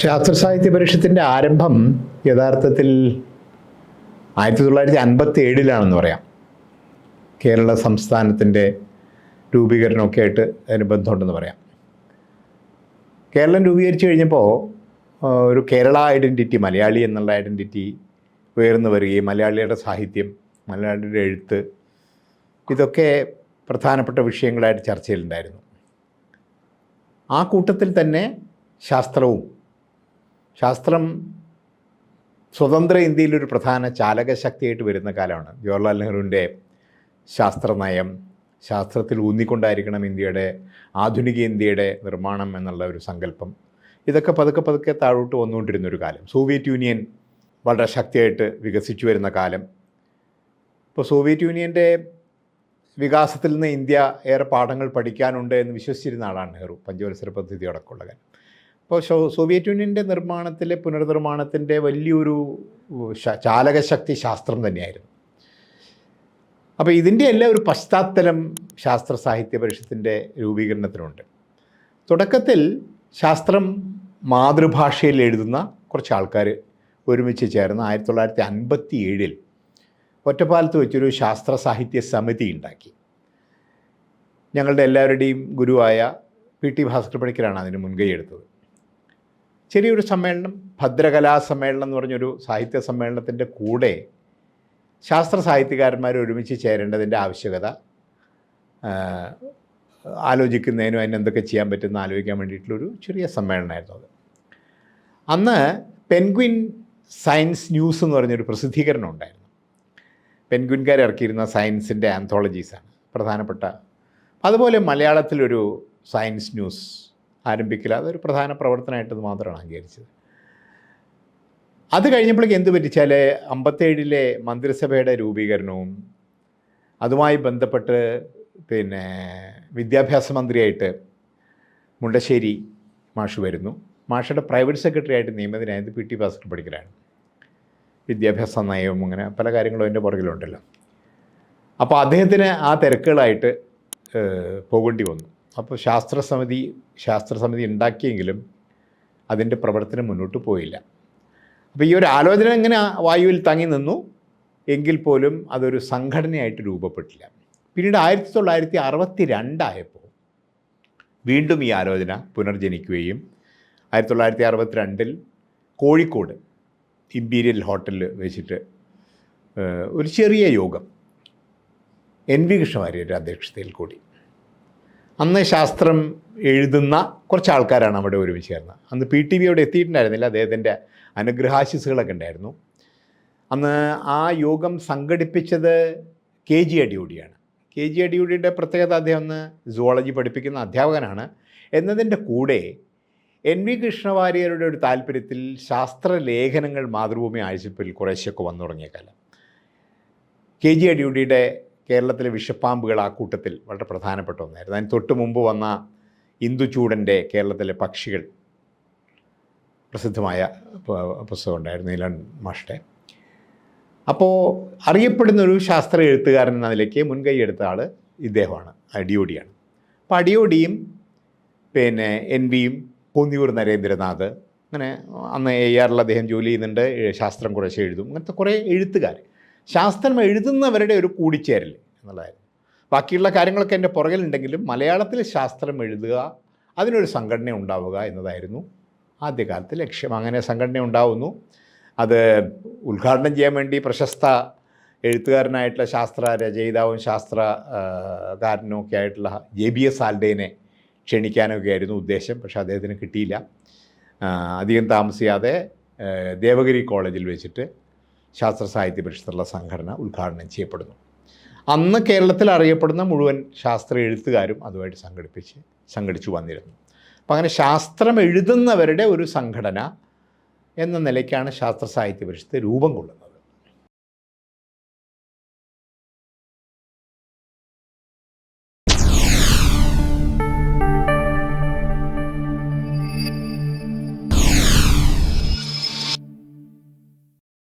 ശാസ്ത്ര സാഹിത്യ പരിഷത്തിന്റെ ആരംഭം യഥാർത്ഥത്തിൽ ആയിരത്തി തൊള്ളായിരത്തി അൻപത്തി ഏഴിലാണെന്ന് പറയാം. കേരള സംസ്ഥാനത്തിന്റെ രൂപീകരണമൊക്കെ ആയിട്ട് അതിന് ബന്ധമുണ്ടെന്ന് പറയാം. കേരളം രൂപീകരിച്ചു കഴിഞ്ഞപ്പോൾ ഒരു കേരള ഐഡന്റിറ്റി മലയാളി എന്നുള്ള ഐഡന്റിറ്റി ഉയർന്നു വരികയും മലയാളിയുടെ സാഹിത്യം മലയാളിയുടെ എഴുത്ത് ഇതൊക്കെ പ്രധാനപ്പെട്ട വിഷയങ്ങളായിട്ട് ചർച്ചയിലുണ്ടായിരുന്നു. ആ കൂട്ടത്തിൽ തന്നെ ശാസ്ത്രവും ശാസ്ത്രം സ്വതന്ത്ര ഇന്ത്യയിലൊരു പ്രധാന ചാലകശക്തിയായിട്ട് വരുന്ന കാലമാണ്. ജവഹർലാൽ നെഹ്റുവിന്റെ ശാസ്ത്രനയം ശാസ്ത്രത്തിൽ ഊന്നിക്കൊണ്ടായിരിക്കണം ഇന്ത്യയുടെ ആധുനിക ഇന്ത്യയുടെ നിർമ്മാണം എന്നുള്ള ഒരു സങ്കല്പം. ഇതൊക്കെ പതുക്കെ പതുക്കെ താഴോട്ട് വന്നുകൊണ്ടിരുന്നൊരു കാലം. സോവിയറ്റ് യൂണിയൻ വളരെ ശക്തിയായിട്ട് വികസിച്ചു വരുന്ന കാലം. ഇപ്പോൾ സോവിയറ്റ് യൂണിയന്റെ വികാസത്തിൽ നിന്ന് ഇന്ത്യ ഏറെ പാഠങ്ങൾ പഠിക്കാനുണ്ട് എന്ന് വിശ്വസിച്ചിരുന്ന ആളാണ് നെഹ്റു പഞ്ചവത്സര പദ്ധതി അടക്കമുള്ള കാര്യം. അപ്പോൾ ഷോ സോവിയറ്റ് യൂണിയന്റെ നിർമ്മാണത്തിലെ പുനർനിർമ്മാണത്തിന്റെ വലിയൊരു ചാലകശക്തി ശാസ്ത്രം തന്നെയായിരുന്നു. അപ്പോൾ ഇതിന്റെ എല്ലാം ഒരു പശ്ചാത്തലം ശാസ്ത്ര സാഹിത്യ പരിഷത്തിന്റെ രൂപീകരണത്തിനുണ്ട്. തുടക്കത്തിൽ ശാസ്ത്രം മാതൃഭാഷയിൽ എഴുതുന്ന കുറച്ച് ആൾക്കാർ ഒരുമിച്ച് ചേർന്ന് ആയിരത്തി തൊള്ളായിരത്തി അൻപത്തി ഏഴിൽ ഒറ്റപ്പാലത്ത് വെച്ചൊരു ശാസ്ത്ര സാഹിത്യ സമിതി ഉണ്ടാക്കി. ഞങ്ങളുടെ എല്ലാവരുടെയും ഗുരുവായ പി ടി ഭാസ്കർ പണിക്കരാണ് അതിന് മുൻകൈ എടുത്തത്. ചെറിയൊരു സമ്മേളനം ഭദ്രകലാ സമ്മേളനം എന്ന് പറഞ്ഞൊരു സാഹിത്യ സമ്മേളനത്തിന്റെ കൂടെ ശാസ്ത്ര സാഹിത്യകാരന്മാർ ഒരുമിച്ച് ചേരേണ്ടതിന്റെ ആവശ്യകത ആലോചിക്കുന്നതിനും അതിന് എന്തൊക്കെ ചെയ്യാൻ പറ്റുമെന്ന് ആലോചിക്കാൻ വേണ്ടിയിട്ടുള്ളൊരു ചെറിയ സമ്മേളനമായിരുന്നു അത്. അന്ന് പെൻഗ്വിൻ സയൻസ് ന്യൂസ് എന്ന് പറഞ്ഞൊരു പ്രസിദ്ധീകരണം ഉണ്ടായിരുന്നു. പെൻഗ്വിൻകാർ ഇറക്കിയിരുന്ന സയൻസിന്റെ ആന്തോളജീസാണ് പ്രധാനപ്പെട്ട. അതുപോലെ മലയാളത്തിലൊരു സയൻസ് ന്യൂസ് ആരംഭിക്കൽ അതൊരു പ്രധാന പ്രവർത്തനമായിട്ടത് മാത്രമാണ് അംഗീകരിച്ചത്. അത് കഴിഞ്ഞപ്പോഴേക്ക് എന്ത് പറ്റിച്ചാൽ അമ്പത്തേഴിലെ മന്ത്രിസഭയുടെ രൂപീകരണവും അതുമായി ബന്ധപ്പെട്ട് പിന്നെ വിദ്യാഭ്യാസ മന്ത്രിയായിട്ട് മുണ്ടശ്ശേരി മാഷ് വരുന്നു. മാഷയുടെ പ്രൈവറ്റ് സെക്രട്ടറി ആയിട്ട് നിയമിതനായത് പി ടി ഭാസ്കർ പഠിക്കലാണ്. വിദ്യാഭ്യാസ നയവും അങ്ങനെ പല കാര്യങ്ങളും അതിന്റെ പുറകിലുണ്ടല്ലോ. അപ്പോൾ അദ്ദേഹത്തിന് ആ തിരക്കുകളായിട്ട് പോകേണ്ടി വന്നു. അപ്പോൾ ശാസ്ത്രസമിതി ശാസ്ത്രസമിതി ഉണ്ടാക്കിയെങ്കിലും അതിന്റെ പ്രവർത്തനം മുന്നോട്ട് പോയില്ല. അപ്പോൾ ഈ ഒരു ആലോചന എങ്ങനെ വായുവിൽ തങ്ങി നിന്നു. എങ്കിൽ പോലും അതൊരു സംഘടനയായിട്ട് രൂപപ്പെട്ടില്ല. പിന്നീട് ആയിരത്തി തൊള്ളായിരത്തി അറുപത്തി രണ്ടായപ്പോൾ വീണ്ടും ഈ ആലോചന പുനർജനിക്കുകയും ആയിരത്തി തൊള്ളായിരത്തി അറുപത്തിരണ്ടിൽ കോഴിക്കോട് ഇമ്പീരിയൽ ഹോട്ടലിൽ വെച്ചിട്ട് ഒരു ചെറിയ യോഗം. എൻ വി കൃഷ്ണവാര്യരുടെ അധ്യക്ഷതയിൽ കൂടി. അന്ന് ശാസ്ത്രം എഴുതുന്ന കുറച്ച് ആൾക്കാരാണ് അവിടെ ഒരുമിച്ച് ചേർന്നത്. അന്ന് പി ടി വി അവിടെ എത്തിയിട്ടുണ്ടായിരുന്നില്ല. അദ്ദേഹത്തിന്റെ അനുഗ്രഹാശിസുകളൊക്കെ ഉണ്ടായിരുന്നു. അന്ന് ആ യോഗം സംഘടിപ്പിച്ചത് കെ ജി അടിയോടിയാണ്. കെ ജി അടിയോടിയുടെ പ്രത്യേകത അദ്ദേഹം ഒന്ന് സുവോളജി പഠിപ്പിക്കുന്ന അധ്യാപകനാണ്. എന്നതിന്റെ കൂടെ എൻ വി കൃഷ്ണവാര്യരുടെ ഒരു താല്പര്യത്തിൽ ശാസ്ത്രലേഖനങ്ങൾ മാതൃഭൂമി ആഴ്ചപ്പിൽ കുറേശ്ശൊക്കെ വന്നു തുടങ്ങിയ കാലം. കെ ജി അടിയുടിയുടെ കേരളത്തിലെ വിഷപ്പാമ്പുകൾ ആ കൂട്ടത്തിൽ വളരെ പ്രധാനപ്പെട്ട ഒന്നായിരുന്നു. അതിന് തൊട്ട് മുമ്പ് വന്ന ഇന്ദുചൂടന്റെ കേരളത്തിലെ പക്ഷികൾ പ്രസിദ്ധമായ പുസ്തകം ഉണ്ടായിരുന്നു നീലൻ മാഷ്ടെ. അപ്പോൾ അറിയപ്പെടുന്ന ഒരു ശാസ്ത്ര എഴുത്തുകാരൻ എന്ന നിലയ്ക്ക് മുൻകൈ എടുത്ത ആൾ ഇദ്ദേഹമാണ് അടിയോടിയാണ് അപ്പോൾ അടിയോടിയും പിന്നെ എൻ വിയും കോന്നിയൂർ നരേന്ദ്രനാഥ് അങ്ങനെ അന്ന് എ ആറിൽ അദ്ദേഹം ജോലി ചെയ്യുന്നുണ്ട് ശാസ്ത്രം കുറേശ്ശെ എഴുതും അങ്ങനത്തെ കുറേ എഴുത്തുകാർ ശാസ്ത്രം എഴുതുന്നവരുടെ ഒരു കൂടിച്ചേരൽ എന്നുള്ളതായിരുന്നു. ബാക്കിയുള്ള കാര്യങ്ങളൊക്കെ എന്റെ പുറകിലുണ്ടെങ്കിലും മലയാളത്തിൽ ശാസ്ത്രം എഴുതുക അതിനൊരു സംഘടന ഉണ്ടാവുക എന്നതായിരുന്നു ആദ്യകാലത്ത് ലക്ഷ്യം. അങ്ങനെ സംഘടന ഉണ്ടാവുന്നു. അത് ഉദ്ഘാടനം ചെയ്യാൻ വേണ്ടി പ്രശസ്ത എഴുത്തുകാരനായിട്ടുള്ള ശാസ്ത്ര രചയിതാവും ശാസ്ത്രകാരനും ഒക്കെ ആയിട്ടുള്ള ജെ ബി എസ് ആൽഡേനെ ക്ഷണിക്കാനൊക്കെ ആയിരുന്നു ഉദ്ദേശം. പക്ഷേ അദ്ദേഹത്തിന് കിട്ടിയില്ല. അധികം താമസിയാതെ ദേവഗിരി കോളേജിൽ വെച്ചിട്ട് ശാസ്ത്ര സാഹിത്യ പരിഷത്തുള്ള സംഘടന ഉദ്ഘാടനം ചെയ്യപ്പെടുന്നു. അന്ന് കേരളത്തിൽ അറിയപ്പെടുന്ന മുഴുവൻ ശാസ്ത്ര എഴുത്തുകാരും അതുമായിട്ട് സംഘടിപ്പിച്ച് സംഘടിച്ചു വന്നിരുന്നു. അപ്പം അങ്ങനെ ശാസ്ത്രം എഴുതുന്നവരുടെ ഒരു സംഘടന എന്ന നിലയ്ക്കാണ് ശാസ്ത്ര സാഹിത്യ പരിഷത്ത് രൂപം കൊള്ളുന്നത്.